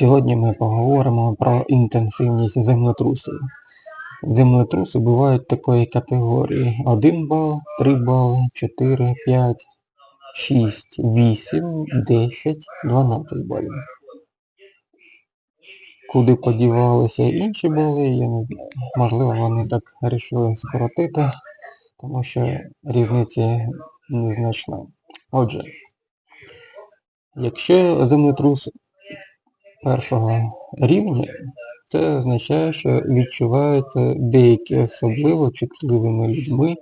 Сьогодні ми поговоримо про інтенсивність землетрусів. Землетруси бувають такої категорії 1 бал, 3 бали, 4, 5, 6, 8, 10, 12 балів. Куди подівалися інші бали, я не знаю. Можливо, вони так вирішили скоротити, тому що різниці незначна. Отже, якщо землетрус першого рівня, це означає, що відчуваються деякі особливо чутливими людьми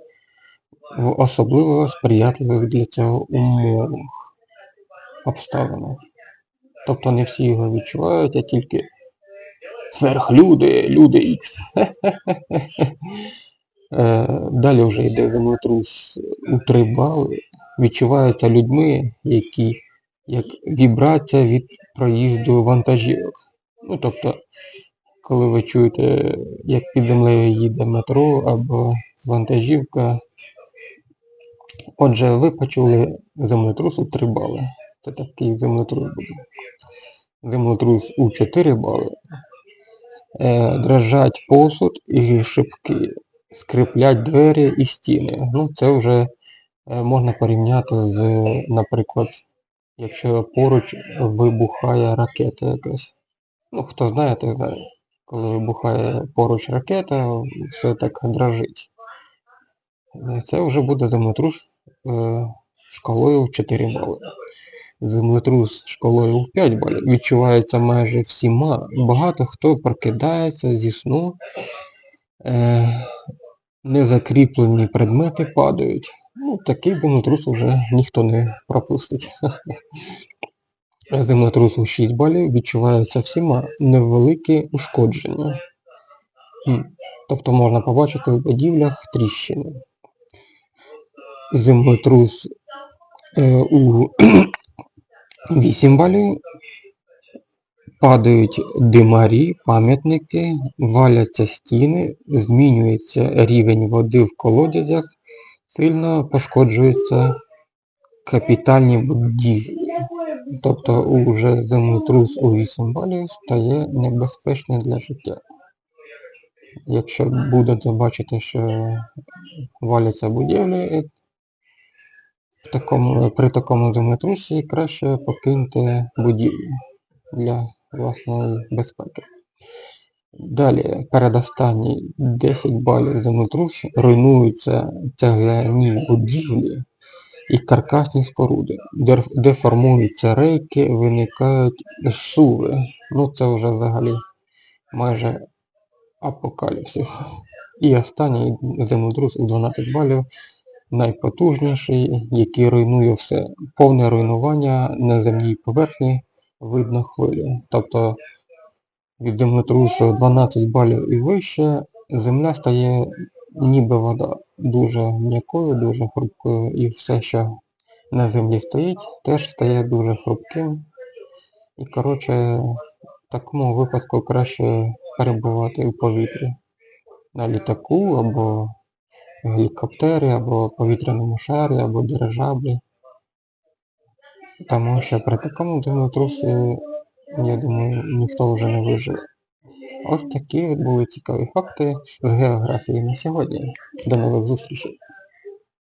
в особливо сприятливих для цього умовах, обставинах. Тобто не всі його відчувають, а тільки сверхлюди, люди Х. Е, Далі вже йде землетрус у 3 бали. Відчувається людьми, які як вібрація від проїзду вантажівок. Ну, тобто, коли ви чуєте, як під землею їде метро або вантажівка. Отже, ви почули землетрус у 3 бали. Це такий землетрус буде. Землетрус у 4 бали. Е, дрожать посуд і шибки, скриплять двері і стіни. Ну, це вже е, можна порівняти з, наприклад, якщо поруч вибухає ракета якась. Ну, хто знає, той знає. Коли вибухає поруч ракета, все так дрожить. Е, Це вже буде землетрус е, шкалою в 4 бали. Землетрус шкалою в 5 балів відчувається майже всіма. Багато хто прокидається зі сну, е, незакріплені предмети падають. Ну, такий землетрус вже ніхто не пропустить. Землетрус у 6 балів відчувається всіма невеликі ушкодження. Тобто можна побачити в будівлях тріщини. Землетрус е, у 8 балів падають димарі, пам'ятники, валяться стіни, змінюється рівень води в колодязях, сильно пошкоджуються капітальні будівлі. Тобто уже землетрус у 8 балів стає небезпечним для життя. Якщо будете бачити, що валяться будівлі, в такому, при такому землетрусі краще покиньте будівлю для власної безпеки. Далі, передостанній 10 балів землетрус руйнуються цегляні будівлі і каркасні споруди, де, формуються рейки, виникають суви. Ну це вже взагалі майже апокаліпсис. І останній землетрус у 12 балів найпотужніший, який руйнує все. Повне руйнування на земній поверхні видно хвилі. Тобто від землетрусу 12 балів і вище земля стає ніби вода. Дуже м'якою, дуже хрупкою і все, що на землі стоїть, теж стає дуже хрупким. І коротше, в такому випадку краще перебувати у повітрі. На літаку або гелікоптері, або повітряному шарі, або дирижаблі. Тому що при такому землетрусі, я думаю, ніхто вже не виживе. Ось такі були цікаві факти з географії на сьогодні. До нових зустрічей!